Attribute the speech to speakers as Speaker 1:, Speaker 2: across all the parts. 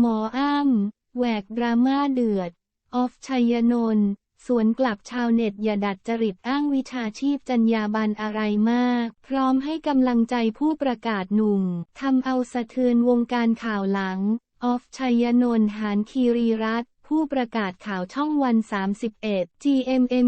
Speaker 1: หมออ้ำแหวกดราม่าเดือด ออฟชัยนนท์สวนกลับชาวเน็ตอย่าดัดจริตอ้างวิชาชีพจรรยาบรรณอะไรมาก พร้อมให้กำลังใจผู้ประกาศหนุ่มทำเอาสะเทือนวงการข่าวหลัง ออฟชัยนนท์หานคีรีรัตผู้ประกาศข่าวช่องวัน 31 GMM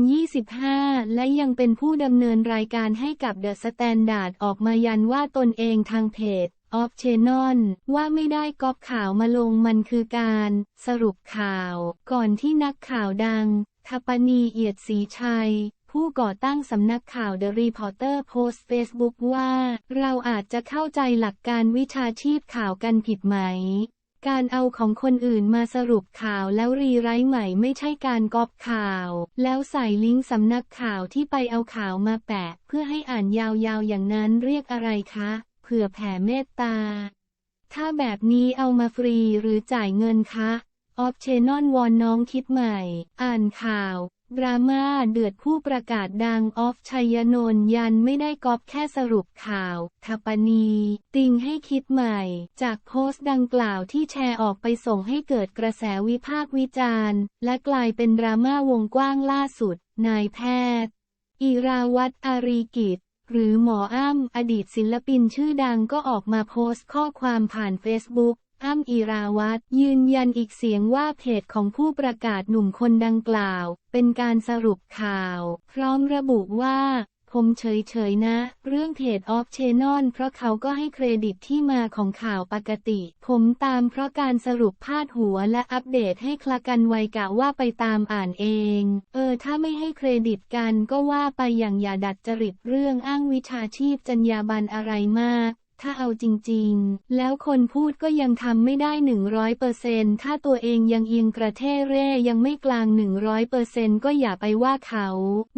Speaker 1: 25 และยังเป็นผู้ดำเนินรายการให้กับเดอะสแตนดาร์ดออกมายันว่าตนเองทางเพจ ออฟเชนอน ว่าไม่ได้ก๊อปข่าวมาลงมันคือการสรุปข่าว ก่อนที่นักข่าวดังทปนีเอียดศรีชัย ผู้ก่อตั้งสำนักข่าว The Reporter โพสต์เฟซบุ๊กว่า เราอาจจะเข้าใจหลักการวิชาชีพข่าวกันผิดไหม การเอาของคนอื่นมาสรุปข่าวแล้วรีไรต์ใหม่ไม่ใช่การก๊อปข่าว แล้วใส่ลิงก์สำนักข่าวที่ไปเอาข่าวมาแปะ เพื่อให้อ่านยาวๆอย่างนั้นเรียกอะไรคะ ผื่อแผ่เมตตา ถ้าแบบนี้เอามาฟรีหรือจ่ายเงินคะออฟเชนอนวอนน้องคิดใหม่ อ่านข่าว ดราม่าเดือดผู้ประกาศดังออฟชัยนนยันไม่ได้ก๊อปแค่สรุปข่าวทปนี ติงให้คิดใหม่ จากโพสต์ดังกล่าวที่แชร์ออกไปส่งให้เกิดกระแสวิพากษ์วิจารณ์ และกลายเป็นดราม่าวงกว้างล่าสุด นายแพทย์ อิราวัตรอารีกิจ หรือหมออ้ำอดีตศิลปินชื่อดังก็ออกมาโพสต์ข้อความผ่านเฟซบุ๊กอ้ำอิราวัตรยืนยันอีกเสียงว่าเพจของผู้ประกาศหนุ่มคนดังกล่าว เป็นการสรุปข่าว พร้อมระบุว่า ผมเฉยๆนะ เรื่องเพดออฟเชนอนเพราะเขาก็ให้เครดิตที่มาของข่าวปกติ ผมตามเพราะการสรุปพาดหัวและอัปเดตให้คละกันไวกะว่าไปตามอ่านเอง เออ ถ้าไม่ให้เครดิตกันก็ว่าไปอย่างอย่าดัดจริตเรื่องอ้างวิชาชีพจรรยาบรรณอะไรมาก ถ้าเอาจริงๆ แล้วคนพูดก็ยังทำไม่ได้100%ถ้าตัวเองยังเอียงกระเทเร่ยังไม่กลาง100%ก็อย่าไปว่าเขา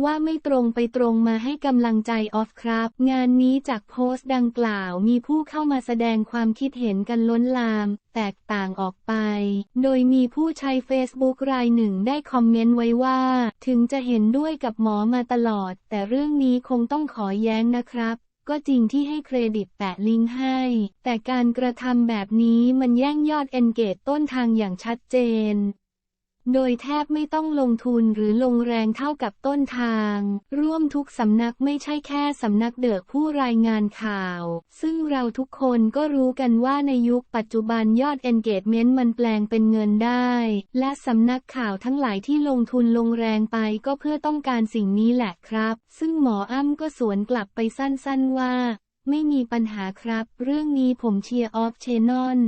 Speaker 1: ว่าไม่ตรงไปตรงมาให้กำลังใจออฟครับ งานนี้จากโพสต์ดังกล่าวมีผู้เข้ามาแสดงความคิดเห็นกันล้นลาม แตกต่างออกไป โดยมีผู้ใช้ Facebook รายหนึ่งได้คอมเมนต์ไว้ว่า ถึงจะเห็นด้วยกับหมอมาตลอด แต่เรื่องนี้คงต้องขอแย้งนะครับ ก็จริงที่ให้เครดิตแปะลิงก์ให้ แต่การกระทำแบบนี้มันแย่งยอดเอนเกตต้นทางอย่างชัดเจน โดยแทบไม่ต้องลงทุนหรือลงแรงเท่ากับต้นทาง ร่วมทุกสำนักไม่ใช่แค่สำนักเดือกผู้รายงานข่าว ซึ่งเราทุกคนก็รู้กันว่าในยุคปัจจุบันยอด engagement มันแปลงเป็นเงินได้ และสำนักข่าวทั้งหลายที่ลงทุนลงแรงไปก็เพื่อต้องการสิ่งนี้แหละครับ ซึ่งหมออ้ำก็สวนกลับไปสั้นๆว่า ไม่มีปัญหาครับ เรื่องนี้ผมเชียร์ออฟเชนอน